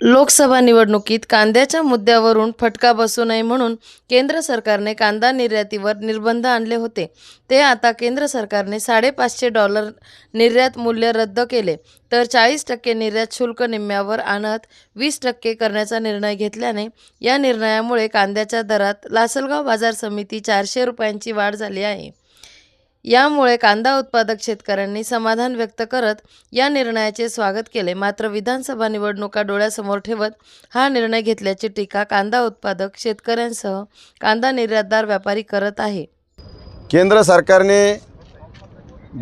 लोकसभा निवडणुकीत कांद्याच्या मुद्द्यावरून फटका बसू नये म्हणून केंद्र सरकारने कांदा निर्यातीवर निर्बंध आणले होते. ते आता केंद्र सरकारने साडेपाचशे डॉलर निर्यात मूल्य रद्द केले. तर चाळीस टक्के निर्यात शुल्क निम्म्यावर आणत वीस टक्के करण्याचा निर्णय घेतल्याने या निर्णयामुळे कांद्याच्या दरात लासलगाव बाजार समिती चारशे रुपयांची वाढ झाली आहे. यामुळे कांदा उत्पादक शेतकऱ्यांनी समाधान व्यक्त करत या निर्णयाचे स्वागत केले. मात्र विधानसभा निवडणुका डोळ्यासमोर ठेवत हा निर्णय घेतल्याची टीका कांदा उत्पादक शेतकऱ्यांसह कांदा निर्यातदार व्यापारी करत आहे. केंद्र सरकारने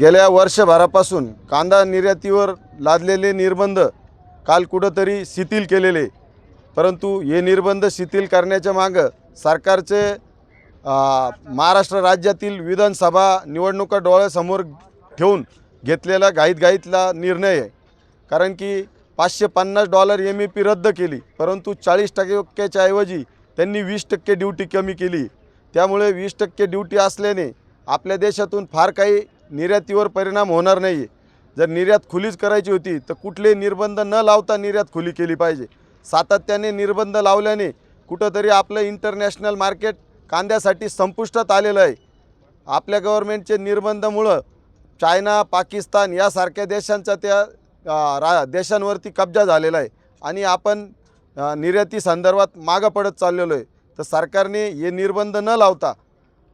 गेल्या वर्षभरापासून कांदा निर्यातीवर लादलेले निर्बंध काल कुठंतरी शिथिल केलेले. परंतु हे निर्बंध शिथिल करण्याच्या मागं सरकारचे महाराष्ट्र राज्यातील विधानसभा निवडणुका डोळ्यासमोर ठेवून घेतलेला घाईत घाईतला निर्णय आहे. कारण की पाचशे पन्नास डॉलर एम ए पी रद्द केली परंतु चाळीस टक्क्याच्या ऐवजी त्यांनी वीस टक्के ड्युटी कमी केली. त्यामुळे वीस टक्के ड्युटी असल्याने आपल्या देशातून फार काही निर्यातीवर परिणाम होणार नाही आहे जर निर्यात खुलीच करायची होती तर कुठले निर्बंध न लावता निर्यात खुली केली पाहिजे. सातत्याने निर्बंध लावल्याने कुठंतरी आपलं इंटरनॅशनल मार्केट कांद्यासाठी संपुष्टात आलेलं आहे. आपल्या गव्हर्मेंटचे निर्बंधमुळं चायना पाकिस्तान यासारख्या देशांचा त्या रा देशांवरती कब्जा झालेला आहे. आणि आपण अ, निर्याती संदर्भात मागं पडत चाललेलो आहे. तर सरकारने हे निर्बंध न लावता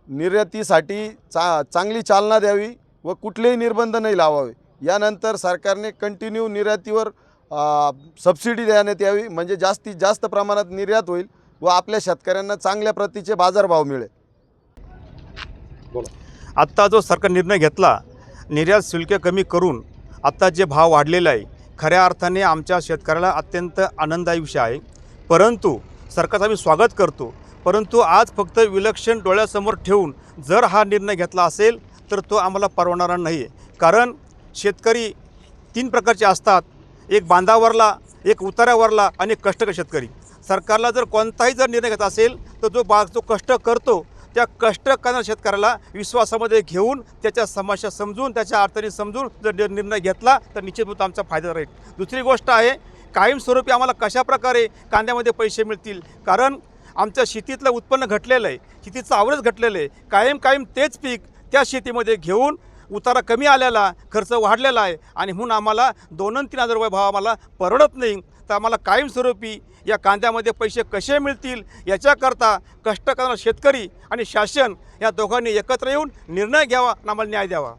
निर्यातीसाठी चा चांगली चालना द्यावी व कुठलेही निर्बंध नाही लावावे. यानंतर सरकारने कंटिन्यू निर्यातीवर सबसिडी देण्यात यावी. म्हणजे जास्तीत जास्त प्रमाणात निर्यात होईल. व आपल्या शेतकऱ्यांना चांगल्या प्रतीचे बाजारभाव मिळेल. आत्ता जो सरकार निर्णय घेतला निर्यात शुल्क कमी करून आत्ता जे भाव वाढलेला आहे खऱ्या अर्थाने आमच्या शेतकऱ्याला अत्यंत आनंददायी विषय आहे. परंतु सरकारचं आम्ही स्वागत करतो. परंतु आज फक्त विलक्षण डोळ्यासमोर ठेवून जर हा निर्णय घेतला असेल तर तो आम्हाला परवडणारा नाही. आहे कारण शेतकरी तीन प्रकारचे असतात. एक बांधावरला एक उतारावरला आणि कष्टक कष्टकर शेतकरी. सरकारला जर कोणताही जर निर्णय घेत असेल तर जो बाग जो कष्ट करतो त्या कष्ट करणाऱ्या शेतकऱ्याला विश्वासामध्ये घेऊन त्याच्या समस्या समजून त्याच्या अडचणी समजून जर निर्णय घेतला तर निश्चितभूत आमचा फायदा राहील. दुसरी गोष्ट आहे कायमस्वरूपी आम्हाला कशाप्रकारे कांद्यामध्ये पैसे मिळतील? कारण आमच्या शेतीतलं उत्पन्न घटलेलं आहे शेतीचं आवरच घटलेलं आहे. कायम कायम तेच पीक त्या शेतीमध्ये घेऊन उतारा कमी आलेला खर्च वाढलेला आहे आणि म्हणून आम्हाला दोन तीन हजार रुपये भाव आम्हाला परवडत नाही. तर आम्हाला कायमस्वरूपी या कांद्यामध्ये पैसे कसे मिळतील याच्याकरता कष्ट करणारा शेतकरी आणि शासन या दोघांनी एकत्र येऊन निर्णय घ्यावा आणि आम्हाला न्याय द्यावा.